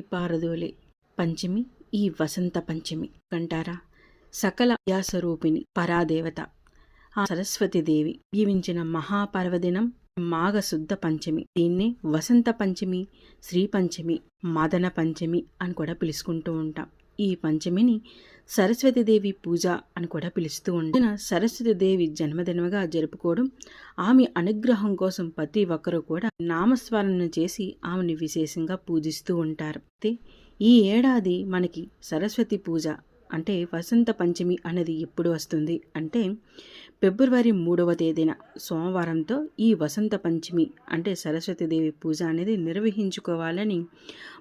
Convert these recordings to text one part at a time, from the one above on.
పారదోలే. పంచమి ఈ వసంత పంచమి కంటారా? సకల వ్యాసరూపిణి పరాదేవత. ఆ సరస్వతీదేవి జీవించిన మహాపర్వదినం మాఘశుద్ధ పంచమి. దీన్నే వసంత పంచమి శ్రీ పంచమి మదన పంచమి అని కూడా పిలుచుకుంటూ ఉంటాం. ఈ పంచమిని సరస్వతీదేవి పూజ అని కూడా పిలుస్తూ ఉండిన సరస్వతీదేవి జన్మదినముగా జరుపుకోవడం ఆమె అనుగ్రహం కోసం ప్రతి ఒక్కరూ కూడా నామస్మరణ చేసి ఆమెను విశేషంగా పూజిస్తూ ఉంటారు. ఈ ఏడాది మనకి సరస్వతి పూజ అంటే వసంత పంచమి అనేది ఎప్పుడు వస్తుంది? అంటే ఫిబ్రవరి మూడవ తేదీన సోమవారంతో ఈ వసంత పంచమి అంటే సరస్వతీదేవి పూజ అనేది నిర్వహించుకోవాలని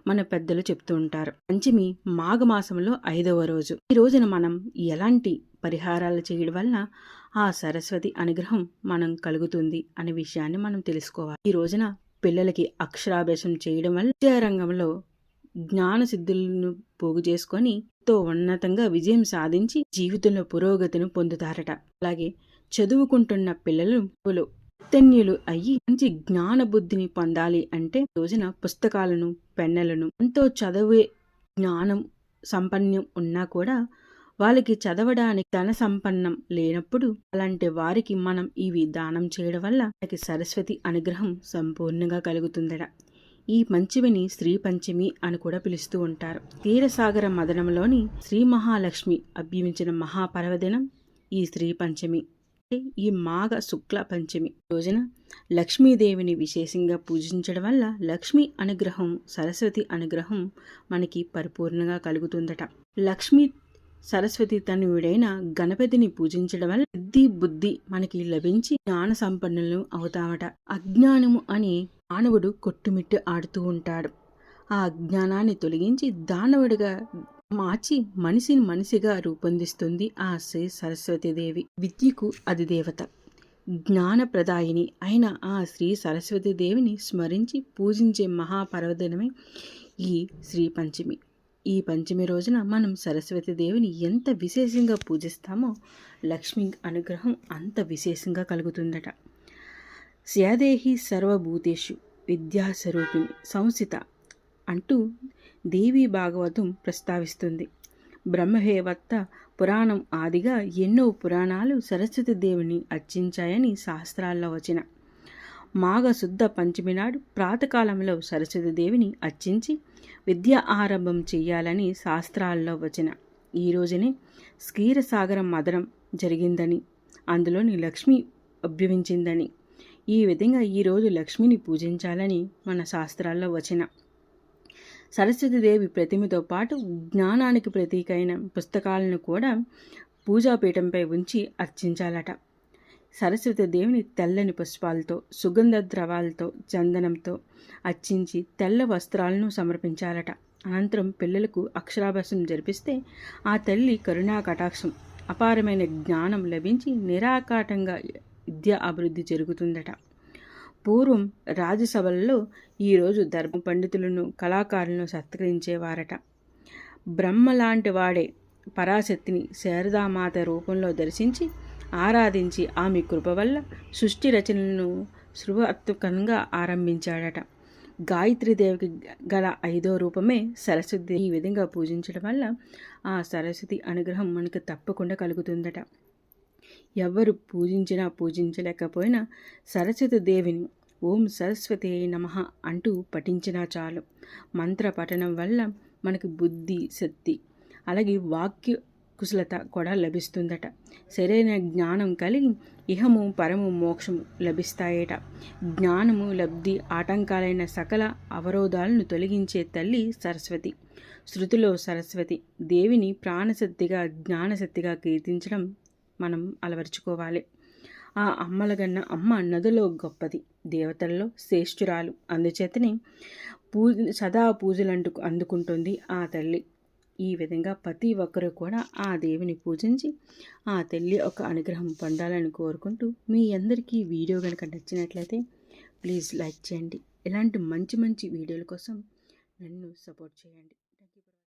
మన పెద్దలు చెప్తూ ఉంటారు. పంచమి మాఘమాసంలో ఐదవ రోజు. ఈ రోజున మనం ఎలాంటి పరిహారాలు చేయడం వల్ల ఆ సరస్వతి అనుగ్రహం మనం కలుగుతుంది అనే విషయాన్ని మనం తెలుసుకోవాలి. ఈ రోజున పిల్లలకి అక్షరాభ్యాసం చేయడం వల్ల విద్యారంగంలో జ్ఞాన సిద్ధులను పోగు చేసుకొని తో ఉన్నతంగా విజయం సాధించి జీవితంలో పురోగతిని పొందుతారట. అలాగే చదువుకుంటున్న పిల్లలు ఉత్తన్యులు అయ్యి మంచి జ్ఞాన బుద్ధిని పొందాలి అంటే రోజున పుస్తకాలను పెన్నెలను ఎంతో చదివే జ్ఞానం సంపన్నం ఉన్నా కూడా వాళ్ళకి చదవడానికి ధన సంపన్నం లేనప్పుడు అలాంటి వారికి మనం ఇవి దానం చేయడం వల్ల మనకి సరస్వతి అనుగ్రహం సంపూర్ణంగా కలుగుతుందట. ఈ పంచమిని శ్రీ పంచమి అని కూడా పిలుస్తూ ఉంటారు. తీరసాగర మదనంలోని శ్రీ మహాలక్ష్మి అభ్యమించిన మహాపర్వదినం ఈ శ్రీ పంచమి. ఈ మాఘ శుక్ల పంచమి రోజున లక్ష్మీదేవిని విశేషంగా పూజించడం వల్ల లక్ష్మీ అనుగ్రహం సరస్వతి అనుగ్రహం మనకి పరిపూర్ణంగా కలుగుతుందట. లక్ష్మీ సరస్వతి తనుడైన గణపతిని పూజించడం వల్ల బుద్ధి బుద్ధి మనకి లభించి జ్ఞాన సంపన్నులు అవుతామట అజ్ఞానము అని మానవుడు కొట్టుమిట్టు ఆడుతూ ఉంటాడు. ఆ అజ్ఞానాన్ని తొలగించి దానవుడిగా మార్చి మనిషిని మనిషిగా రూపొందిస్తుంది ఆ శ్రీ సరస్వతీదేవి. విద్యకు అది దేవత. జ్ఞానప్రదాయిని అయిన ఆ శ్రీ సరస్వతీదేవిని స్మరించి పూజించే మహాపర్వదినమే ఈ శ్రీ పంచమి. ఈ పంచమి రోజున మనం సరస్వతీదేవిని ఎంత విశేషంగా పూజిస్తామో లక్ష్మి అనుగ్రహం అంత విశేషంగా కలుగుతుందట. స్యాదేహి సర్వభూతేషు. విద్యాస్వరూపిణి సంసిత అంటూ దేవీ భాగవతం ప్రస్తావిస్తుంది. బ్రహ్మహేవత్త పురాణం ఆదిగా ఎన్నో పురాణాలు సరస్వతి దేవిని అర్చించాయని శాస్త్రాల్లో వచ్చిన. మాఘశుద్ధ పంచమి నాడు ప్రాతకాలంలో సరస్వతి దేవిని అర్చించి విద్య ఆరంభం చేయాలని శాస్త్రాల్లో వచ్చిన. ఈ రోజునే క్షీరసాగరం మదనం జరిగిందని అందులోని లక్ష్మి అభ్యవించిందని ఈ విధంగా ఈరోజు లక్ష్మిని పూజించాలని మన శాస్త్రాల్లో వచ్చిన సరస్వతీదేవి ప్రతిమతో పాటు జ్ఞానానికి ప్రతీకైన పుస్తకాలను కూడా పూజాపీఠంపై ఉంచి అర్చించాలట. సరస్వతీదేవిని తెల్లని పుష్పాలతో సుగంధ ద్రవాలతో చందనంతో అర్చించి తెల్ల వస్త్రాలను సమర్పించాలట. అనంతరం పిల్లలకు అక్షరాభ్యాసం జరిపిస్తే ఆ తల్లి కరుణా కటాక్షం అపారమైన జ్ఞానం లభించి నిరాకాటంగా విద్యా అభివృద్ధి జరుగుతుందట. పూర్వం రాజసభల్లో ఈరోజు ధర్మ పండితులను కళాకారులను సత్కరించేవారట. బ్రహ్మ లాంటి వాడే పరాశక్తిని శారదామాత రూపంలో దర్శించి ఆరాధించి ఆమె కృప వల్ల సృష్టి రచనలను శృవాత్మకంగా ఆరంభించాడట. గాయత్రీదేవికి గల ఐదో రూపమే సరస్వతి ఈ విధంగా పూజించడం వల్ల ఆ సరస్వతి అనుగ్రహం మనకు తప్పకుండా కలుగుతుందట. ఎవరు పూజించినా పూజించలేకపోయినా సరస్వతి దేవిని ఓం సరస్వతి నమ అంటూ పఠించినా చాలు. మంత్ర పఠనం వల్ల మనకి బుద్ధి శక్తి అలాగే వాక్య కుశలత కూడా లభిస్తుందట. సరైన జ్ఞానం కలిగి ఇహము పరము మోక్షము లభిస్తాయట. జ్ఞానము లబ్ధి ఆటంకాలైన సకల అవరోధాలను తొలగించే తల్లి సరస్వతి. శృతిలో సరస్వతి దేవిని ప్రాణశక్తిగా జ్ఞానశక్తిగా కీర్తించడం మనం అలవరుచుకోవాలి. ఆ అమ్మలగన్న అమ్మ నదిలో గొప్పది. దేవతల్లో శ్రేష్ఠురాలు. అందుచేతనే పూజ సదా పూజలంటు అందుకుంటుంది ఆ తల్లి. ఈ విధంగా ప్రతి ఒక్కరూ కూడా ఆ దేవిని పూజించి ఆ తల్లి ఒక అనుగ్రహం పొందాలని కోరుకుంటూ మీ అందరికీ వీడియో కనుక నచ్చినట్లయితే ప్లీజ్ లైక్ చేయండి. ఇలాంటి మంచి మంచి వీడియోల కోసం నన్ను సపోర్ట్ చేయండి.